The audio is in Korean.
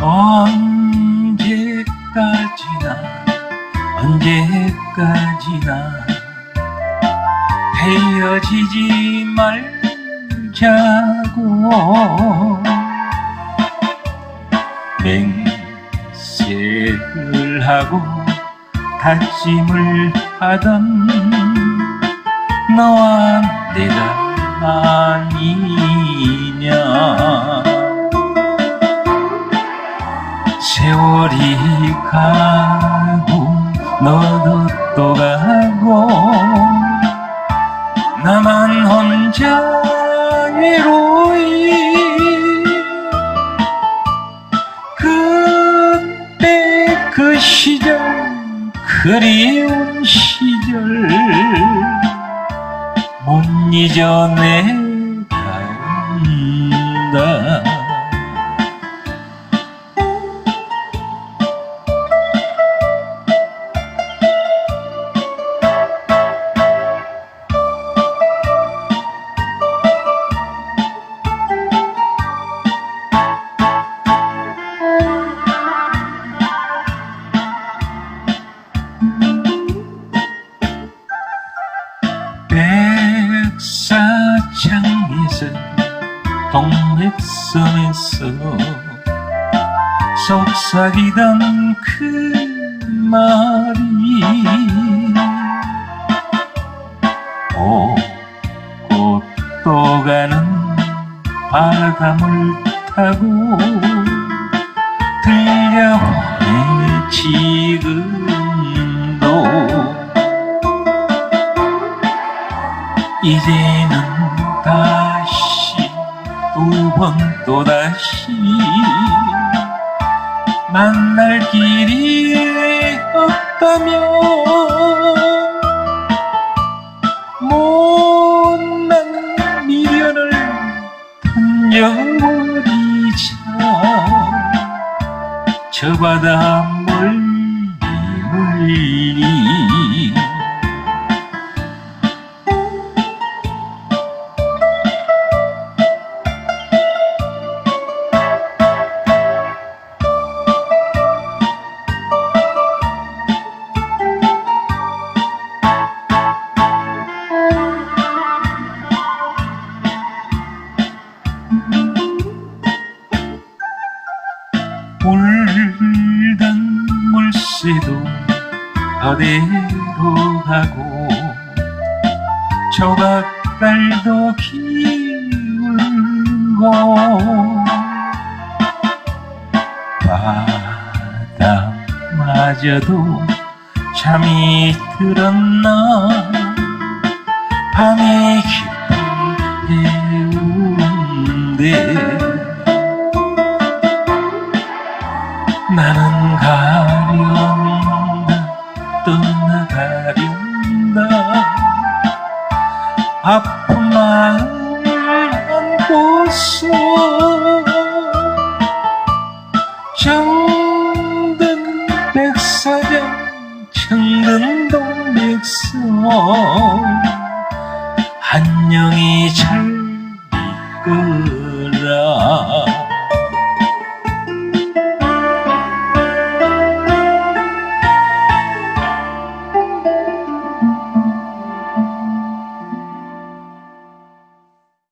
언제까지나 언제까지나 헤어지지 말자고. 맹세를 하고 다짐을 하던 너와 가고 너도 또 가고 나만 혼자 외로이. 그때 그 시절 그리운 시절 못 잊어내간다 백사장에서 동백섬에서 속삭이던 그 말이 오고 또 가는 바람을 타고 이제는 다시 두 번 또다시 만날 길이 없다면 못난 미련을 던져버리자. 저 바다 멀 물새도 어디로 가고. 조각달도 기울고. 바다마저도 잠이 들었나. 밤이 깊은 해운대. 나는 가련다 떠나가련다. 아픈 마음을 안고서 정든 백사장 정든 동백섬 안녕히 잘 있거라